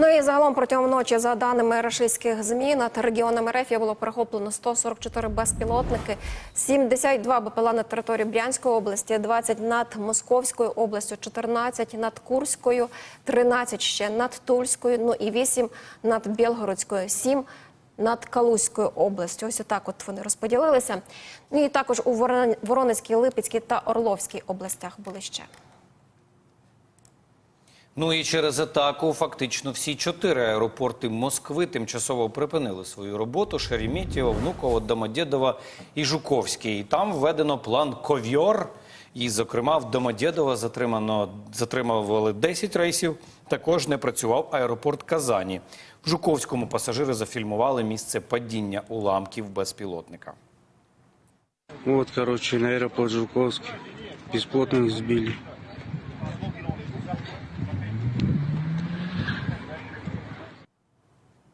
Ну і загалом протягом ночі, за даними рашистських ЗМІ, над регіоном РФ було перехоплено 144 безпілотники, 72 БПЛА на території Брянської області, 20 над Московською областю, 14 над Курською, 13 ще над Тульською, ну і 8 над Білгородською, 7 над Калузькою областю. Ось отак от вони розподілилися. Ну і також у Ворон- Воронезькій, Липецькій та Орловській областях були ще. Ну і через атаку фактично всі чотири аеропорти Москви тимчасово припинили свою роботу: Шереметьєво, Внуково, Домодєдово і Жуковський. І там введено план Ковьор. І, зокрема, в Домодєдово затримували 10 рейсів. Також не працював аеропорт Казані. В Жуковському пасажири зафільмували місце падіння уламків безпілотника. Вот, короче, на аэропорт Жуковский. Бесплотных сбили.